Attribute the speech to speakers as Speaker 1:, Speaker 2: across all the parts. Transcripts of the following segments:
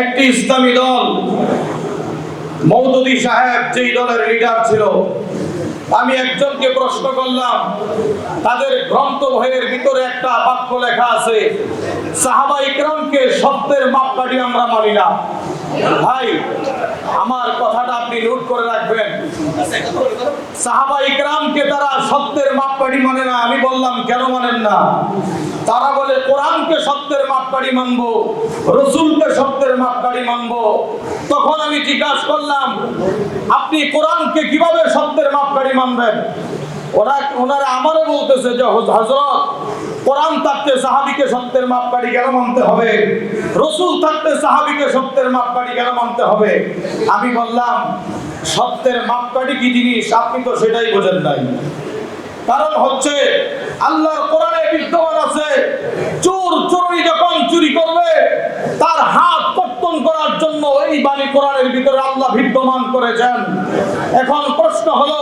Speaker 1: একটি ইসলামী দল মৌদুদি সাহেব যেই দলের লিডার ছিল, আমি একজনকে প্রশ্ন করলাম, তাদের গ্রন্থ বইয়ের ভিতরে একটা বাক্য লেখা আছে, সাহাবা ইকরামকে সত্যের মাপকাঠি আমরা মানি না। ভাই, আমার কথাটা আপনি নোট করে রাখবেন। সাহাবা ইকরামকে তারা সত্যের মাপকাঠি মানে না, আমি বললাম কেন মানেন না? তারা মাপকাঠি মানবো রসুলকে সত্যের মাপকাঠি মানবো তখন আমি জিজ্ঞাসা করলাম, আপনি কোরআনকে কীভাবে সত্যের মাপকাঠি মানবেন? ওরা ওনারা বলতেছে যে হজরত কোরআন থাকতে সাহাবিকে সত্যের কেন মানতে হবে? রসুল থাকতে সাহাবিকে সত্যের কেন মানতে হবে? আমি বললাম সত্যের মাপকাঠি কি জিনিস? আপনি তো সেটাই বোঝেন নাই। কারণ হচ্ছে, আল্লাহর কোরআনে বিদ্যমান আছে চোর চোরই যখন চুরি করবে তার হাত কর্তন করার জন্য এই বাণী কোরআনের ভিতরে আল্লাহ বিদ্যমান করেছেন। এখন প্রশ্ন হলো,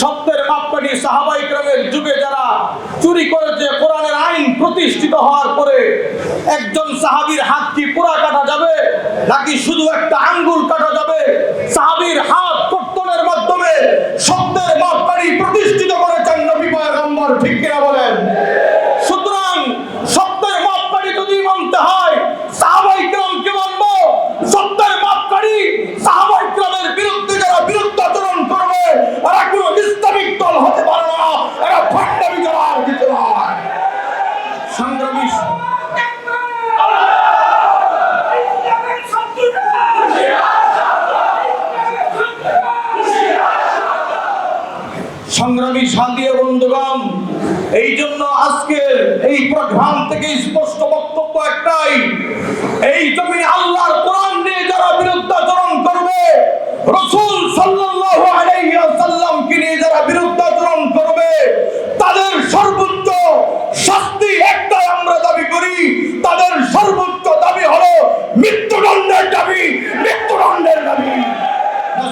Speaker 1: সত্যের মাপকাঠি সাহাবাই ক্রমের যুগে যারা চুরি করেছে কোরআনের আইন প্রতিষ্ঠিত হওয়ার পরে একজন সাহাবীর হাত কি পুরা কাটা যাবে, নাকি শুধু একটা আঙ্গুল কাটা যাবে সাহাবীর হাত কর্তনের মাধ্যমে সত্যের মাপকাঠি প্রতিষ্ঠিত করেছেন নবী পয়গম্বর ঠিক কিনা বলেন সুতরাং সত্যের মাপকাঠি যদি মানতে হয় সাহাবাই ক্রমকে মানবো সত্যের মাপকাঠি সাহাবাই ক্রমের বিরুদ্ধে যারা বিরুদ্ধাচরণ করবে এরা কোনো ইসলামিক দল হতে পারে না এরা ভণ্ডামি যারা আর কিছু নয় সংগ্রামী সংগ্রামী সাথী বন্ধুগণ, এই জন্য আজকের এই প্রোগ্রাম থেকে স্পষ্ট বক্তব্য একটাই, এই জমিনে আল্লাহর কোরআন নিয়ে যারা বিরুদ্ধাচরণ করবে, রসুল সাল্লাল্লাহু